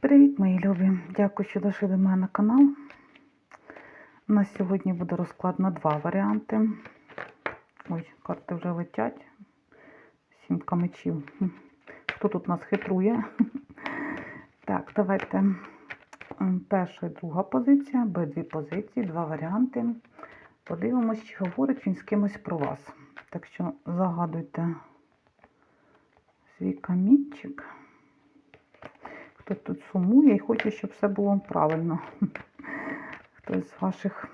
Привіт, мої любі! Дякую, що дійшли до мене на канал. У нас сьогодні буде розклад на два варіанти. Ой, карти вже летять. Сімка мечів. Хто тут нас хитрує? Так, давайте. Перша і друга позиція, обидві позиції, два варіанти. Подивимось, чи говорить він з кимось про вас. Так що загадуйте свій камінчик. Хто тут сумує і хоче, щоб все було правильно. Хтось з ваших,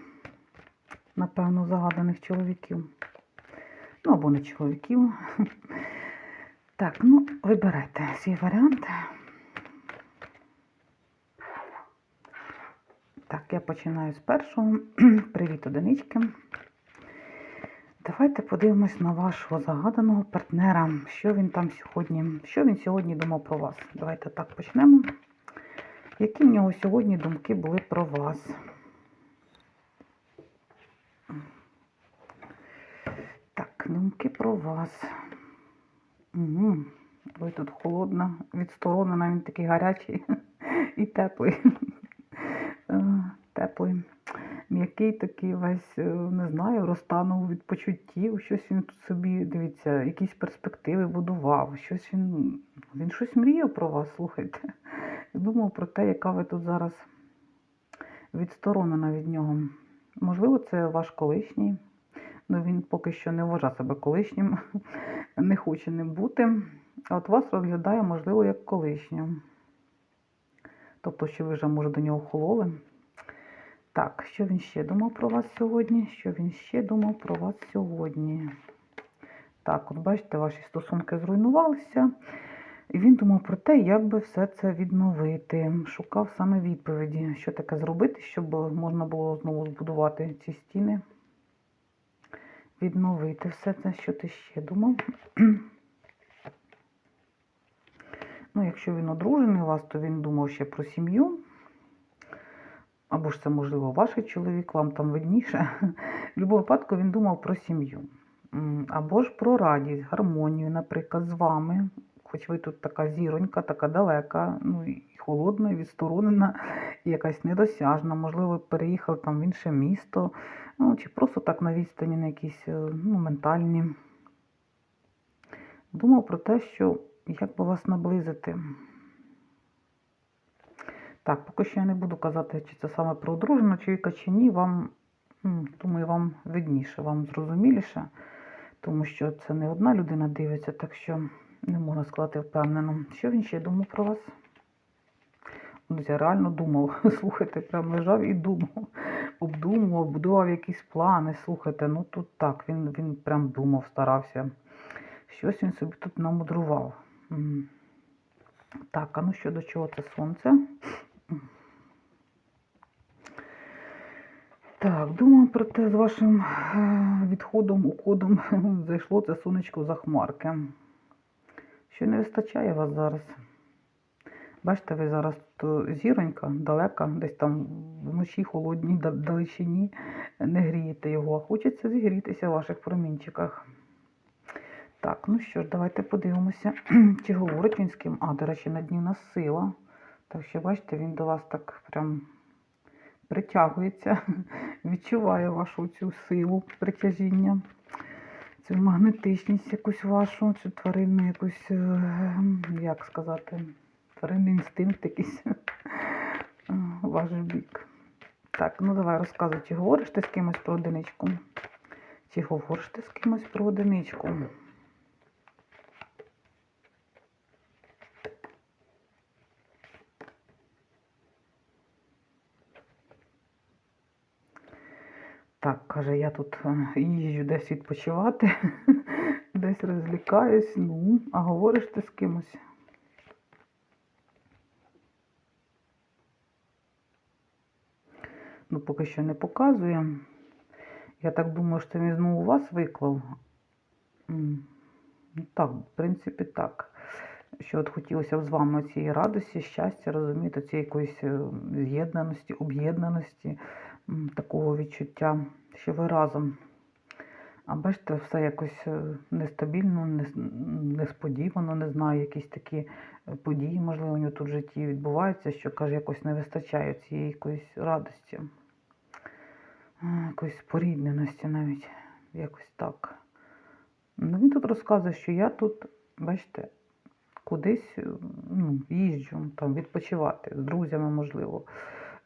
напевно, загаданих чоловіків. Ну, або не чоловіків. Так, ну, вибирайте свій варіант. Так, я починаю з першого. Привіт, одинички. Давайте подивимось на вашого загаданого партнера, що він там сьогодні, що він сьогодні думав про вас. Давайте так почнемо. Які в нього сьогодні думки були про вас? Так, думки про вас. Угу. Ой, тут холодно, відсторонена, він такий гарячий і теплий. Е, Теплий. М'який такий весь, е, не знаю, розтанув від почуттів, щось він тут собі, дивіться, якісь перспективи будував, щось він, він щось мріяв про вас, слухайте. Думав про те, яка ви тут зараз відсторонена від нього. Можливо, це ваш колишній, але він поки що не вважає себе колишнім, не хоче ним бути. А от вас розглядає, можливо, як колишню. Тобто, що ви вже, може, до нього хололи. Так, що він ще думав про вас сьогодні? Що він ще думав про вас сьогодні? Так, от бачите, ваші стосунки зруйнувалися. І він думав про те, як би все це відновити. Шукав саме відповіді, що таке зробити, щоб можна було знову збудувати ці стіни. Відновити все це, що ти ще думав. Ну, якщо він одружений у вас, то він думав ще про сім'ю. Або ж це, можливо, ваш чоловік, вам там видніше. В будь-якому випадку він думав про сім'ю. Або ж про радість, гармонію, наприклад, з вами. Хоч ви тут така зіронька, така далека, ну і холодна, і відсторонена, і якась недосяжна. Можливо, ви переїхали там в інше місто, ну, чи просто так на відстані, на якісь е, ну, ментальні. Думав про те, що як би вас наблизити. Так, поки що я не буду казати, чи це саме про одруженого чоловіка, чи ні. Вам, думаю, вам видніше, вам зрозуміліше, тому що це не одна людина дивиться, так що не можна сказати впевнено. Що він ще думав про вас? Я реально думав, слухайте, прям лежав і думав, обдумував, будував якісь плани. Слухайте, ну тут так, він, він прям думав, старався. Щось він собі тут намудрував. Так, а ну що до чого це сонце? Так, думаю про те, з вашим е, відходом, уходом зайшло це сонечко за хмарки. Що не вистачає вас зараз? Бачите, ви зараз то зіронька, далека, десь там вночі холодній далечині не грієте його, а хочеться зігрітися в ваших промінчиках. Так, ну що ж, давайте подивимося, чи говорить він з ким. А, до речі, на дні нас сила. Так що, бачите, він до вас так прям притягується, відчуває вашу цю силу притяжіння, цю магнетичність якусь вашу, цю тваринну якусь, е, як сказати, тваринний інстинкт якийсь е, ваш бік. Так, ну давай розказуй, чи говориш ти з кимось про одиничку? Чи говориш ти з кимось про одиничку? Так, каже, я тут е, їжджу десь відпочивати, десь розлікаюсь, ну, а говориш ти з кимось. Ну, поки що не показує. Я так думаю, що він знову вас виклав. Ну, так, в принципі, так. Що от хотілося б з вами цієї радості, щастя, розумієте, цієї якоїсь е, з'єднаності, об'єднаності, такого відчуття, що ви разом. А бачите, все якось е, нестабільно, несподівано, не знаю, якісь такі е, події, можливо, у нього тут в житті відбуваються, що каже, якось не вистачає цієї якоїсь радості, якоїсь порідненості навіть, якось так. Ну, він тут розказує, що я тут, бачите, кудись е, ну, їжджу, там, відпочивати з друзями, можливо.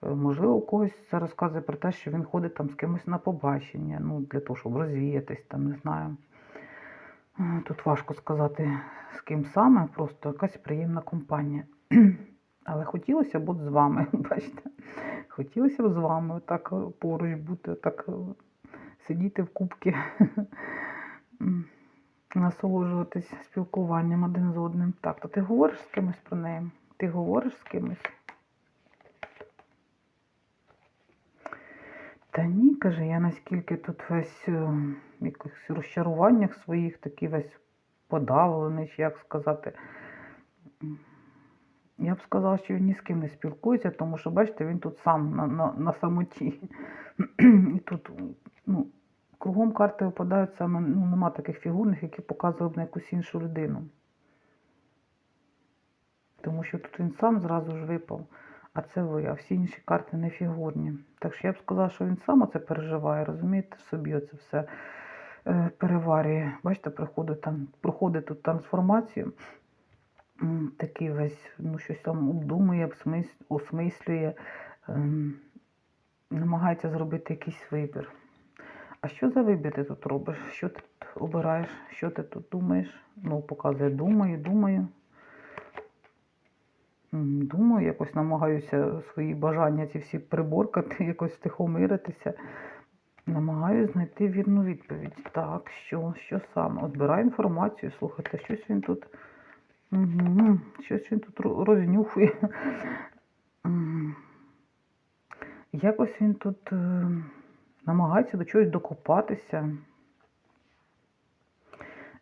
Е, Можливо, у когось це розказує про те, що він ходить там з кимось на побачення, ну, для того, щоб розвіятись, там, не знаю. Е, Тут важко сказати, з ким саме, просто якась приємна компанія. Але хотілося б от з вами, бачите, хотілося б з вами отак е, поруч бути, так сидіти в кубці, насолоджуватись спілкуванням один з одним. Так, то ти говориш з кимось про неї? Ти говориш з кимось? Та ні, каже, я наскільки тут весь е, в якихось розчаруваннях своїх, такий весь подавлений, як сказати. Я б сказала, що він ні з ким не спілкується, тому що, бачите, він тут сам на, на, на самоті. І тут ну, кругом карти випадають саме, ну, нема таких фігурних, які показували б на якусь іншу людину. Тому що тут він сам зразу ж випав, а це ви, а всі інші карти не фігурні. Так що я б сказала, що він сам оце переживає, розумієте, собі оце все е, переварює. Бачите, проходить, там, проходить тут трансформацію. Такий весь, ну, щось там обдумує, осмислює, ем, намагається зробити якийсь вибір. А що за вибір ти тут робиш? Що ти тут обираєш? Що ти тут думаєш? Ну, показує, думаю, думаю. Думаю, якось намагаюся свої бажання ці всі приборкати, якось втихомиритися. Намагаюся знайти вірну відповідь. Так, що, що саме? От збираю інформацію, слухайте, щось він тут. Угу, щось він тут рознюхує. Якось він тут е, намагається до чогось докопатися.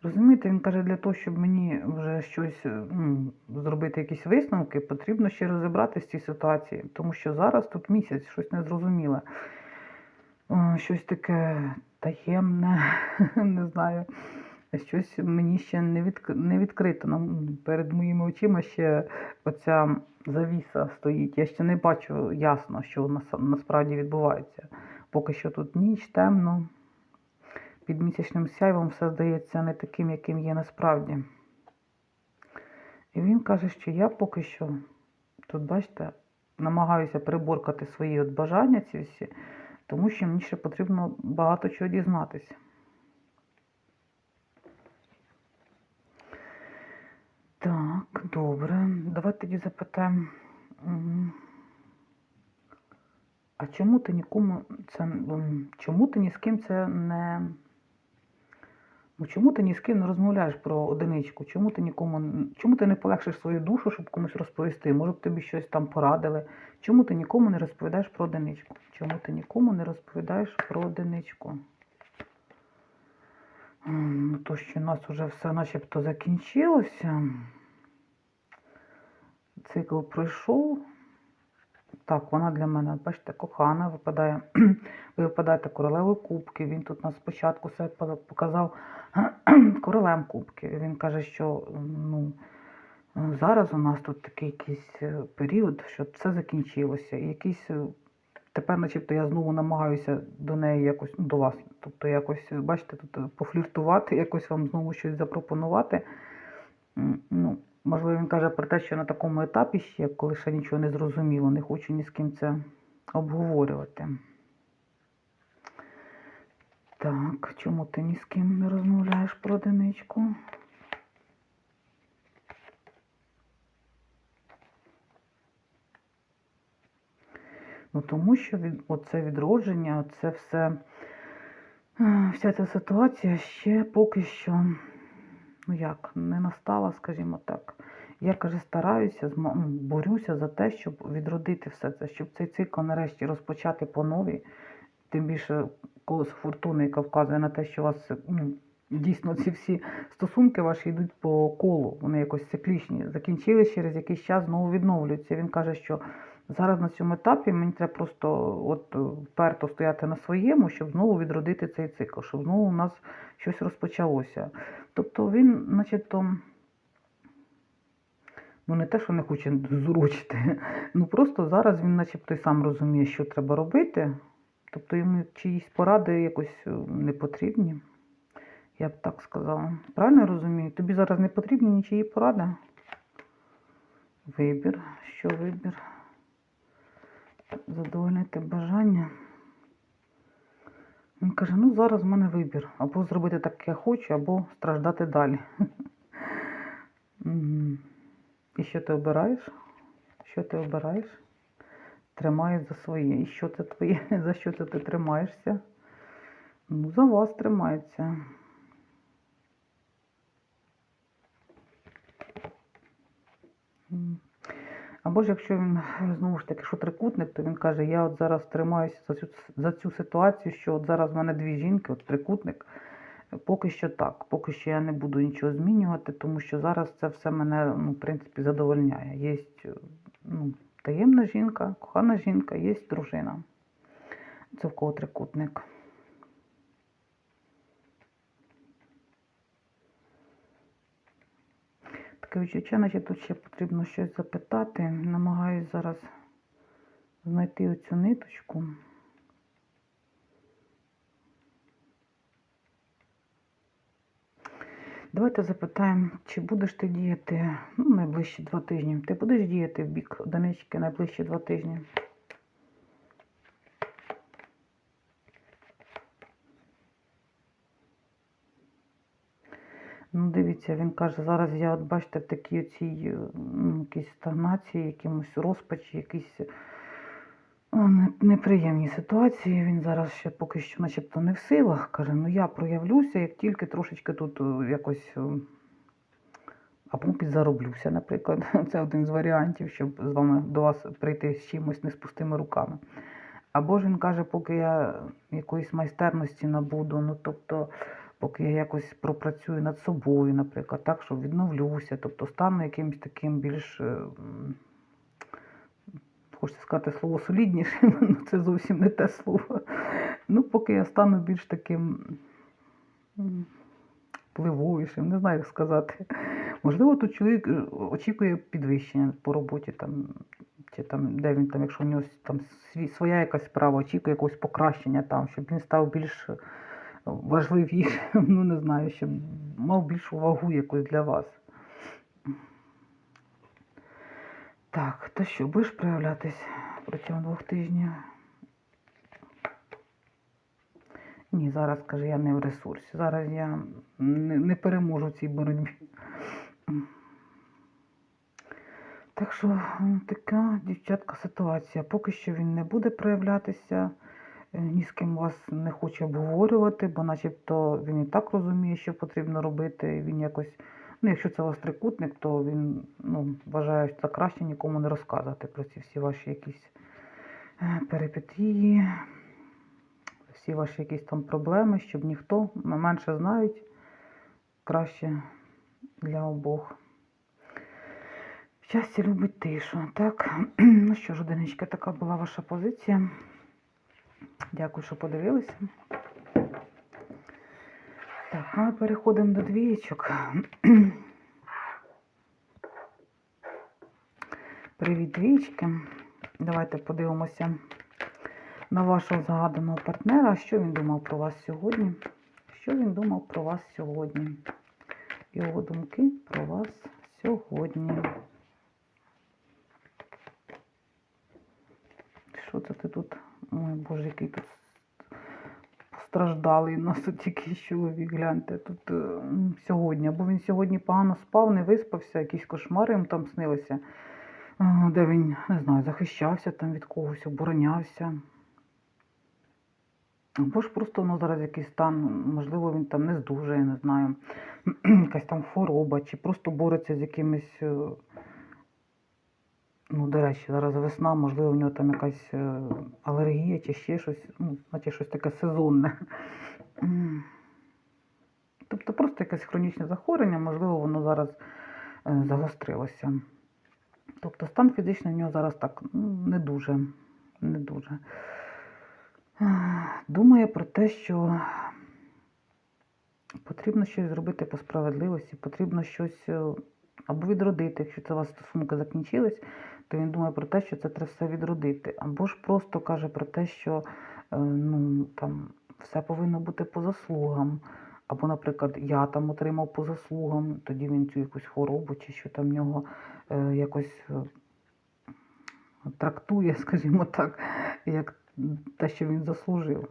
Розумієте, він каже, для того, щоб мені вже щось е, ну, зробити, якісь висновки, потрібно ще розібратися в цій ситуації, тому що зараз тут місяць щось незрозуміле. Е, Щось таке таємне, не знаю. Щось мені ще не, відк... не відкрито. Нам перед моїми очима ще оця завіса стоїть. Я ще не бачу ясно, що нас... насправді відбувається. Поки що тут ніч, темно. Під місячним сяйвом все здається не таким, яким є насправді. І він каже, що я поки що, тут, бачите, намагаюся приборкати свої от бажання ці всі, тому що мені ще потрібно багато чого дізнатися. Так, добре. Давайте тоді запитаємо. А чому ти нікому це чому ти ні з ким це не. Ну, чому ти ні з ким не розмовляєш про одиничку? Чому ти нікому чому ти не полегшиш свою душу, щоб комусь розповісти? Може б тобі щось там порадили? Чому ти нікому не розповідаєш про одиничку? Чому ти нікому не розповідаєш про одиничку? Ну, то, що у нас вже все начебто закінчилося. Цикл пройшов. Так, вона для мене, бачите, кохана, випадає, ви випадаєте королевою кубки. Він тут нас спочатку себе показав королем кубки. Він каже, що ну, зараз у нас тут такий якийсь е, період, що все закінчилося. І якийсь е, тепер, начебто, я знову намагаюся до неї якось, ну, до вас, тобто якось, бачите, тут е, пофліртувати, якось вам знову щось запропонувати. Ну, можливо, він каже про те, що на такому етапі ще, коли ще нічого не зрозуміло, не хочу ні з ким це обговорювати. Так, чому ти ні з ким не розмовляєш про одиничку? Ну, тому що від, оце відродження, це все, вся ця ситуація ще поки що, ну як, не настала, скажімо так. Я, каже, стараюся, ну, борюся за те, щоб відродити все це, щоб цей цикл нарешті розпочати по новій. Тим більше колесо фортуни, яка вказує на те, що у вас ну, дійсно ці всі стосунки ваші йдуть по колу, вони якось циклічні. Закінчились через якийсь час, знову відновлюються. Він каже, що Зараз на цьому етапі мені треба просто от вперто стояти на своєму, щоб знову відродити цей цикл, щоб знову у нас щось розпочалося. Тобто він, начебто, ну не те, що не хоче зурочити, ну просто зараз він начебто і сам розуміє, що треба робити. Тобто йому чиїсь поради якось е, не потрібні. Я б так сказала. Правильно я розумію? Тобі зараз не потрібні нічиї поради? Вибір. Що вибір? Задовольнити бажання. Він каже, ну зараз в мене вибір. Або зробити так, як я хочу, або страждати далі. І що ти обираєш? Що ти обираєш? Тримаєш за своє. І що це твоє? За що це ти тримаєшся? Ну, за вас тримається. М. Або ж якщо він знову ж таки, що трикутник, то він каже, я от зараз тримаюся за цю, за цю ситуацію, що от зараз в мене дві жінки, от трикутник. Поки що так, поки що я не буду нічого змінювати, тому що зараз це все мене, ну, в принципі, задовольняє. Є ну, таємна жінка, кохана жінка, є дружина. Це в кого трикутник. Таке відчуття, наче тут ще потрібно щось запитати. Намагаюсь зараз знайти оцю ниточку. Давайте запитаємо, чи будеш ти діяти ну, найближчі два тижні. Ти будеш діяти в бік одинички найближчі два тижні? Ну, дивіться, він каже, зараз я от бачите в такій оцій е, ну, якійсь стагнації, якимось розпачі, якісь о, не- неприємні ситуації. Він зараз ще поки що начебто не в силах. Каже, ну я проявлюся, як тільки трошечки тут е, якось е, або підзароблюся, наприклад. Це один з варіантів, щоб з вами до вас прийти з чимось не з пустими руками. Або ж він каже, поки я якоїсь майстерності набуду, ну тобто, поки я якось пропрацюю над собою, наприклад, так, що відновлюся, тобто стану якимось таким більш, е, хочеться сказати слово соліднішим, ну це зовсім не те слово. Ну, поки я стану більш таким впливовішим, не знаю, як сказати. Можливо, тут чоловік е, очікує підвищення по роботі там, чи там, де він там, якщо в нього там своя якась справа, очікує якогось покращення там, щоб він став більш важливішим, ну не знаю, щоб мав більшу вагу якусь для вас. Так, то що, будеш проявлятись протягом двох тижнів? Ні, зараз каже, я не в ресурсі. Зараз я не, не переможу в цій боротьбі. Так що така, дівчатка, ситуація. Поки що він не буде проявлятися, ні з ким вас не хоче обговорювати, бо начебто він і так розуміє, що потрібно робити. Він якось, ну, якщо це вас трикутник, то він ну, вважає, що це краще нікому не розказувати про ці всі ваші якісь е, перипетії, всі ваші якісь там проблеми, щоб ніхто менше знають, краще для обох. Щастя любить тишу. Так, ну що ж, одиничка, така була ваша позиція. Дякую, що подивилися. Так, ну, ми переходимо до двієчок. Привіт, двічки. Давайте подивимося на вашого згаданого партнера. Що він думав про вас сьогодні? Що він думав про вас сьогодні? Його думки про вас сьогодні. Що це ти тут? Ой, Боже, який тут постраждалий у нас тут якийсь чоловік, гляньте, тут е, сьогодні. Або він сьогодні погано спав, не виспався, якісь кошмари йому там снилися, е, де він, не знаю, захищався там від когось, оборонявся. Або ж просто воно зараз якийсь стан, можливо, він там не здужає, не знаю, якась там хвороба, чи просто бореться з якимись. Ну, до речі, зараз весна, можливо, в нього там якась е, алергія чи ще щось, ну, значить щось таке сезонне. Тобто просто якесь хронічне захворювання, можливо, воно зараз е, загострилося. Тобто стан фізичний в нього зараз так ну, не дуже. Не дуже. Думає про те, що потрібно щось зробити по справедливості, потрібно щось е, або відродити. Якщо це у вас стосунки закінчились, то він думає про те, що це треба все відродити. Або ж просто каже про те, що е, ну, там, все повинно бути по заслугам. Або, наприклад, я там отримав по заслугам, тоді він цю якусь хворобу чи що там в нього е, якось е, трактує, скажімо так, як те, що він заслужив.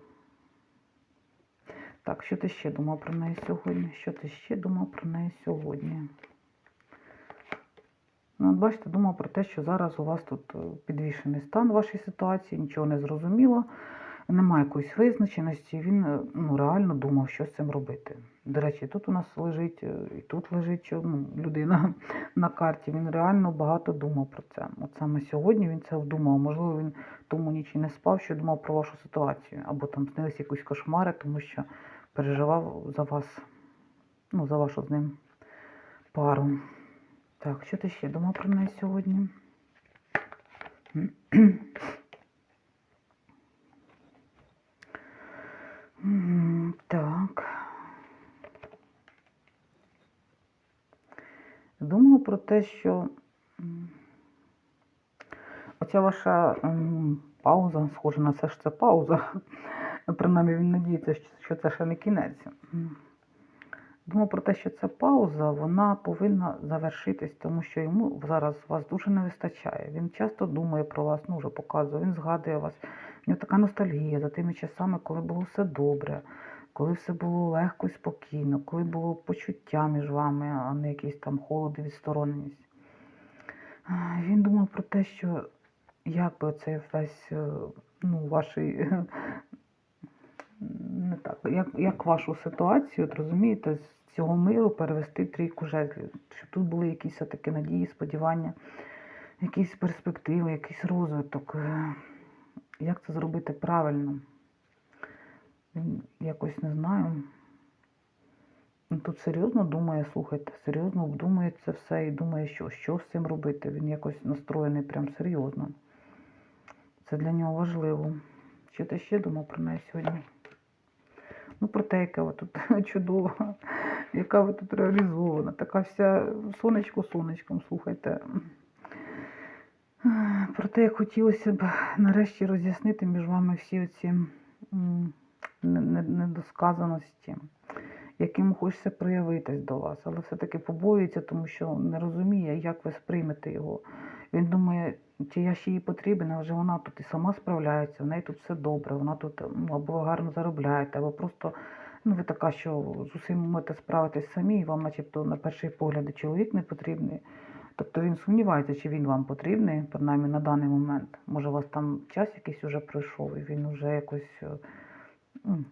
Так, що ти ще думав про неї сьогодні? Що ти ще думав про неї сьогодні? Ну, от бачите, думав про те, що зараз у вас тут е, підвішений стан в вашій ситуації, нічого не зрозуміло, немає якоїсь визначеності. Він е, ну, реально думав, що з цим робити. До речі, тут у нас лежить, е, і тут лежить ну, людина на карті. Він реально багато думав про це. От саме сьогодні він це вдумав. Можливо, він тому ніч і не спав, що думав про вашу ситуацію, або там снились якісь кошмари, тому що переживав за вас, ну, за вашу з ним пару. Так, що ти ще думав про неї сьогодні? Так. Думав про те, що оця ваша пауза, схоже на це ж це пауза. Принаймні він надіється, що це ще не кінець. Думав про те, що ця пауза вона повинна завершитись, тому що йому зараз вас дуже не вистачає. Він часто думає про вас, ну вже показує, він згадує вас. У нього така ностальгія за тими часами, коли було все добре, коли все було легко і спокійно, коли було почуття між вами, а не якийсь там холод і відстороненість. Він думав про те, що як би цей весь е, ну, ваший не так, як, як вашу ситуацію, от розумієте, з цього миру перевести трійку жезлів, щоб тут були якісь все-таки надії, сподівання, якісь перспективи, якийсь розвиток. Е, Як це зробити правильно? Якось не знаю. Тут серйозно думає, слухайте, серйозно обдумує це все і думає, що, що з цим робити. Він якось настроєний прям серйозно. Це для нього важливо. Що ти ще думав про неї сьогодні? Ну, про те, яка ви тут чудова, яка ви тут реалізована, така вся сонечко сонечком, слухайте. Про те, як хотілося б нарешті роз'яснити між вами всі оці недосказаності, яким хочеться проявитись до вас, але все-таки побоюється, тому що не розуміє, як ви сприймете його. Він думає, чи я ще їй потрібен, а вже вона тут і сама справляється, в неї тут все добре, вона тут ну, або гарно заробляєте, або просто ну, ви така, що з усім можете справитись самі, і вам, начебто, на перший погляд чоловік не потрібний. Тобто він сумнівається, чи він вам потрібний, принаймні на даний момент. Може, у вас там час якийсь уже пройшов, і він вже якось е,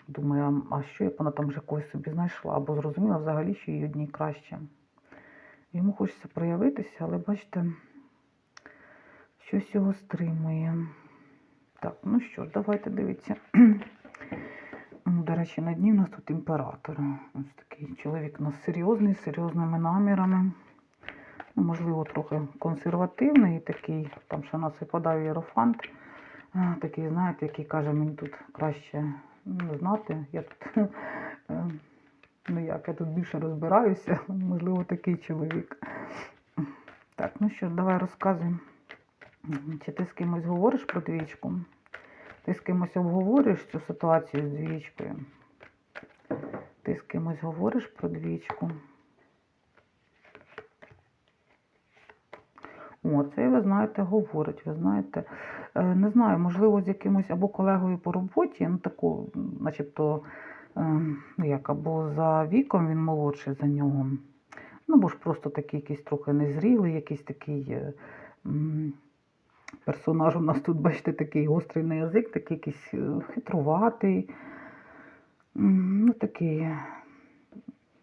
думає, а що як вона там вже когось собі знайшла, або зрозуміла взагалі, що їй одній краще. Йому хочеться проявитися, але бачите, щось його стримує. Так, ну що ж, давайте дивіться. Ну, До речі, на дні в нас тут імператор. Ось такий чоловік у нас серйозний, з серйозними намірами. Ну, можливо, трохи консервативний такий, там ще нас випадав Єрофант. Такий, знаєте, який каже, мені тут краще ну, знати. Я тут, е, ну як, я тут більше розбираюся. Можливо, такий чоловік. Так, ну що давай розказуй. Чи ти з кимось говориш про двічку? Ти з кимось обговорюєш цю ситуацію з двічкою? Ти з кимось говориш про двічку? О, це ви знаєте, говорить. Ви знаєте, е, не знаю, можливо, з якимось або колегою по роботі, ну таку, начебто, е, ну як, або за віком він молодший за нього. Ну, бо ж просто такий якийсь трохи незрілий, якийсь такий е, персонаж у нас тут, бачите, такий гострий на язик, такий якийсь е, хитруватий. Ну, такий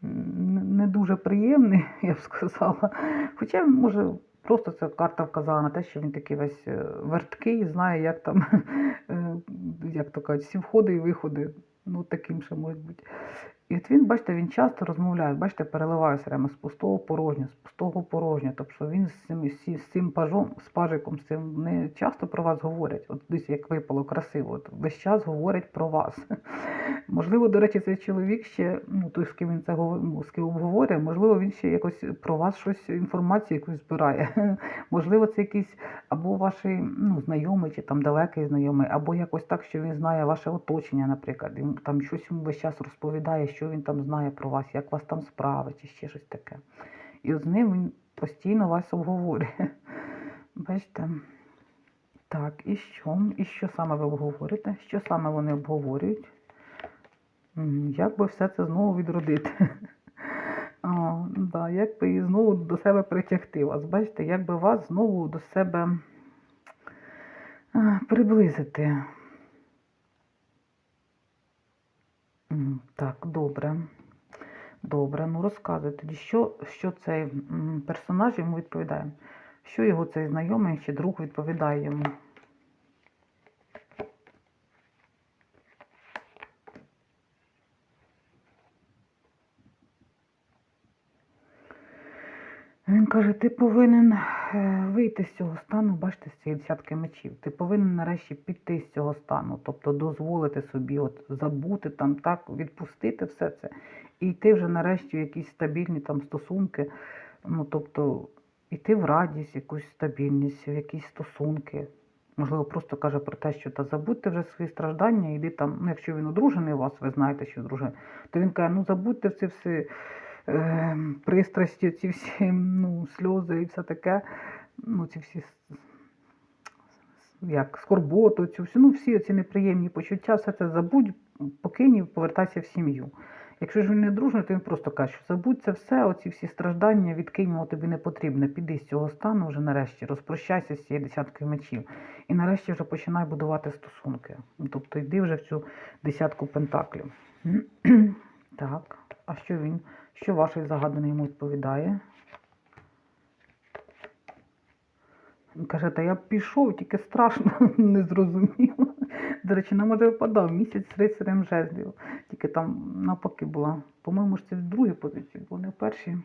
не дуже приємний, я б сказала. Хоча, може, просто ця карта вказала на те, що він такий весь е, верткий, знає, як там, е, як то кажуть, всі входи і виходи. Ну, таким ще може бути. І от він, бачите, він часто розмовляє, бачите, переливає все время з пустого в порожнє, з пустого в порожнє. Тобто він з цим, з цим пажом, з пажиком, з цим не часто про вас говорять. От дивіться, як випало красиво. От весь час говорять про вас. Можливо, до речі, цей чоловік ще, ну той, з ким він це ну, з ким обговорює, можливо, він ще якось про вас щось інформацію якусь збирає. Можливо, це якийсь або ваш ну, знайомий, чи там далекий знайомий, або якось так, що він знає ваше оточення, наприклад. Він там щось йому весь час розповідає, що він там знає про вас, як вас там справи, чи ще щось таке. І от з ним він постійно вас обговорює. Бачите? Так, і що? І що саме ви обговорите? Що саме вони обговорюють? Як би все це знову відродити? А, да, як би знову до себе притягти вас? Бачите, як би вас знову до себе приблизити. Так, добре. Добре, ну розказуй тоді, що, що цей персонаж йому відповідає? Що його цей знайомий чи друг відповідає йому? Він каже, ти повинен е, вийти з цього стану, бачите, з цієї десятки мечів. Ти повинен нарешті піти з цього стану, тобто дозволити собі от забути там, так, відпустити все це і йти вже нарешті в якісь стабільні там стосунки. Ну, тобто, йти в радість, якусь стабільність, в якісь стосунки. Можливо, просто каже про те, що та забудьте вже свої страждання, іди там, ну, якщо він одружений у вас, ви знаєте, що одружений, то він каже, ну забудьте ці всі е, пристрасті, ці всі ну, сльози і все таке, ну, ці всі як скорботу, цю всю, ну, всі ці неприємні почуття, все це забудь, покинь і повертайся в сім'ю. Якщо ж він не дружний, то він просто каже, що забудь це все, оці всі страждання, відкинь, тобі не потрібно. Піди з цього стану вже нарешті, розпрощайся з цією десяткою мечів. І нарешті вже починай будувати стосунки. Тобто йди вже в цю десятку пентаклів. так, а що він? Що ваш загаданий йому відповідає? Він каже, та я пішов, тільки страшно, не зрозуміло. До речі, нам може випадав місяць з рицарем жезлів. Тільки там навпаки була. По-моєму, ж це в другій позиції, бо не в першій.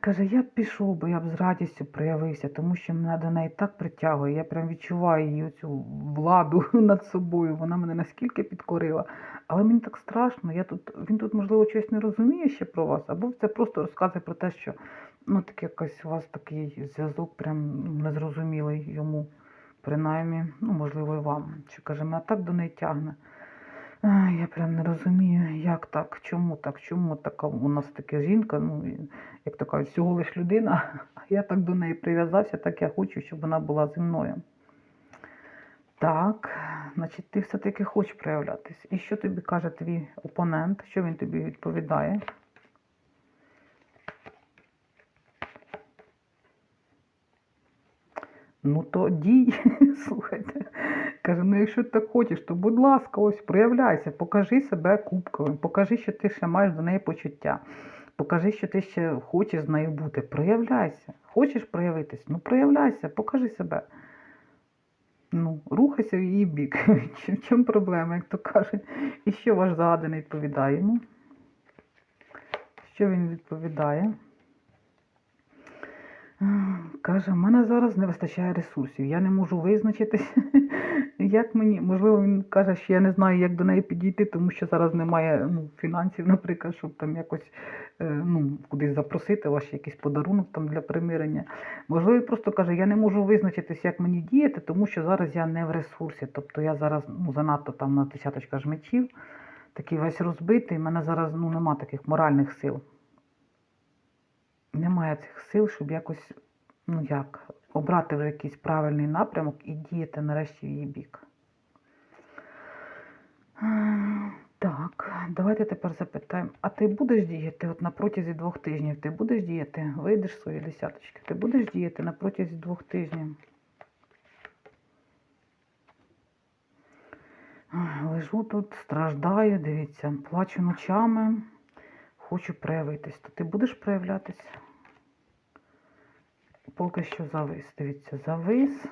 Каже, я б пішов, бо я б з радістю проявився, тому що мене до неї так притягує. Я прям відчуваю її цю владу над собою. Вона мене наскільки підкорила. Але мені так страшно. Я тут, він тут, можливо, щось не розуміє ще про вас, або це просто розказує про те, що ну, так якось у вас такий зв'язок прям ну, незрозумілий йому, принаймні, ну, можливо, і вам. Що каже, мене так до неї тягне. Я прям не розумію, як так, чому так, чому така у нас така жінка, ну, як кажуть, всього лиш людина, а я так до неї прив'язався, так я хочу, щоб вона була зі мною. Так, значить, ти все-таки хочеш проявлятись. І що тобі каже твій опонент? Що він тобі відповідає? Ну то дій, слухайте. Каже, ну якщо ти так хочеш, то будь ласка, ось проявляйся, покажи себе кубковим, покажи, що ти ще маєш до неї почуття. Покажи, що ти ще хочеш з нею бути. Проявляйся. Хочеш проявитись? Ну проявляйся, покажи себе. Ну, рухайся в її бік. В чому проблема, як то кажуть? І що ваш загаданий відповідає йому? Що він відповідає? Каже, в мене зараз не вистачає ресурсів. Я не можу визначитись, як мені. Можливо, він каже, що я не знаю, як до неї підійти, тому що зараз немає ну, фінансів, наприклад, щоб там якось е, ну, кудись запросити ваш якийсь подарунок там для примирення. Можливо, він просто каже, я не можу визначитись, як мені діяти, тому що зараз я не в ресурсі. Тобто я зараз ну, занадто там на десяточка ж мечів, такий весь розбитий, в мене зараз ну, нема таких моральних сил. Немає цих сил, щоб якось, ну як, обрати вже якийсь правильний напрямок і діяти нарешті в її бік. Так, давайте тепер запитаємо, а ти будеш діяти от на протязі двох тижнів? Ти будеш діяти? Вийдеш з своєї десяточки, ти будеш діяти на протязі двох тижнів? Лежу тут, страждаю, дивіться, плачу ночами, хочу проявитись. То ти будеш проявлятись? Поки що завис. Дивіться, завис.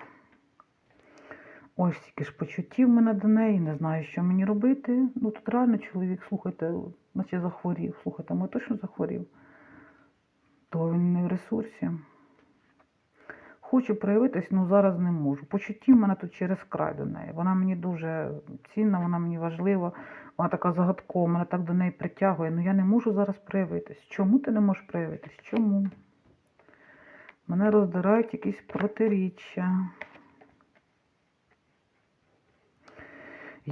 Ось стільки ж почуттів мене до неї, не знаю, що мені робити. Ну тут реально чоловік, слухайте, наче захворів. Слухайте, ми точно захворів. То він не в ресурсі. Хочу проявитись, але зараз не можу. Почуттів мене тут через край до неї. Вона мені дуже цінна, вона мені важлива, вона така загадкова, мене так до неї притягує. Ну я не можу зараз проявитись. Чому ти не можеш проявитись? Чому? Мене роздирають якісь протиріччя.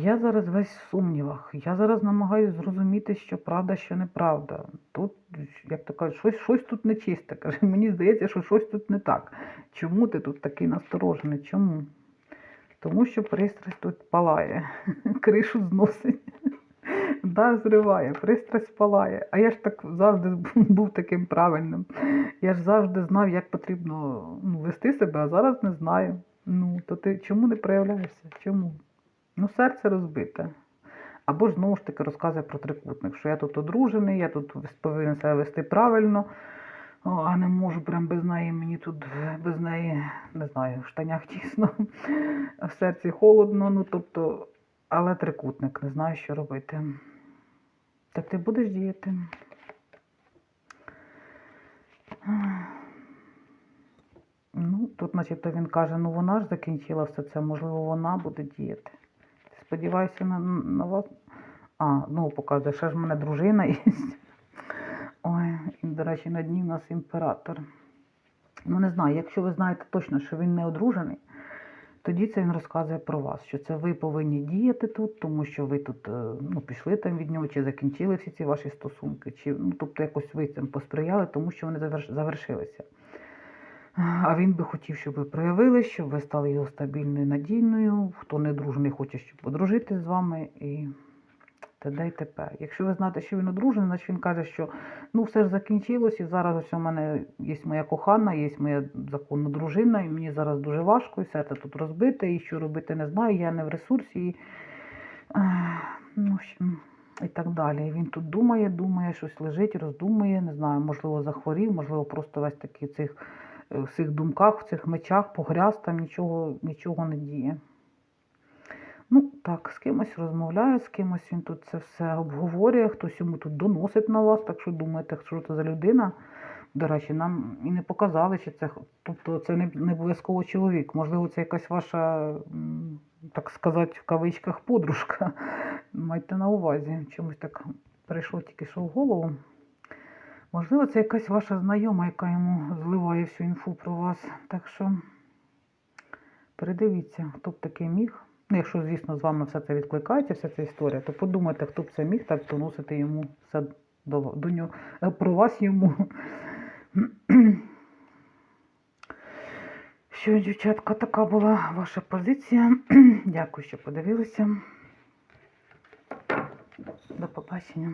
Я зараз весь в сумнівах. Я зараз намагаюся зрозуміти, що правда, що неправда. Тут, як то кажуть, щось, щось тут нечисте. Каже, мені здається, що щось тут не так. Чому ти тут такий насторожений? Чому? Тому що пристрасть тут палає, кришу зносить. Да, зриває, пристрасть палає. А я ж так завжди був таким правильним. Я ж завжди знав, як потрібно ну, вести себе, а зараз не знаю. Ну, то ти чому не проявляєшся? Чому? Ну, серце розбите. Або ж знову ж таки розказує про трикутник, що я тут одружений, я тут повинен себе вести правильно, а не можу прям без неї, мені тут без неї, не знаю, в штанях тісно, в серці холодно, ну тобто, але трикутник, не знаю, що робити. Так ти будеш діяти. Ну, тут, начебто, він каже, ну вона ж закінчила все це, можливо, вона буде діяти. Сподіваюся на, на вас. А, ну показує, ще ж в мене дружина є. Ой, і, до речі, на дні в нас імператор. Ну, не знаю, якщо ви знаєте точно, що він не одружений, тоді це він розказує про вас, що це ви повинні діяти тут, тому що ви тут е, ну, пішли там від нього, чи закінчили всі ці ваші стосунки, чи ну, тобто якось ви цим посприяли, тому що вони заверш- завершилися. А він би хотів, щоб ви проявили, щоб ви стали його стабільною, надійною. Хто не дружний, хоче, щоб одружити з вами і т.д. і т.п. Якщо ви знаєте, що він одружений, значить він каже, що ну все ж закінчилось, і зараз у мене є моя кохана, є моя законна дружина, і мені зараз дуже важко, і серце тут розбите, і що робити не знаю, я не в ресурсі. І, ну, і так далі. Він тут думає, думає, щось лежить, роздумує, не знаю, можливо, захворів, можливо, просто весь такий цих, е, в цих думках, в цих мечах погряз, там нічого, нічого не діє. Ну, так, з кимось розмовляє, з кимось він тут це все обговорює, хтось йому тут доносить на вас, так що думаєте, що це за людина. До речі, нам і не показали, чи це, тобто це не, не обов'язково чоловік. Можливо, це якась ваша, так сказати, в кавичках подружка. Майте на увазі, чомусь так прийшло тільки що в голову. Можливо, це якась ваша знайома, яка йому зливає всю інфу про вас. Так що передивіться, хто б таки міг. Ну, якщо, звісно, з вами все це відкликається, вся ця історія, то подумайте, хто б це міг так доносити йому все до, до нього, е, про вас йому. Що, дівчатка, така була ваша позиція. Дякую, що подивилися. До побачення.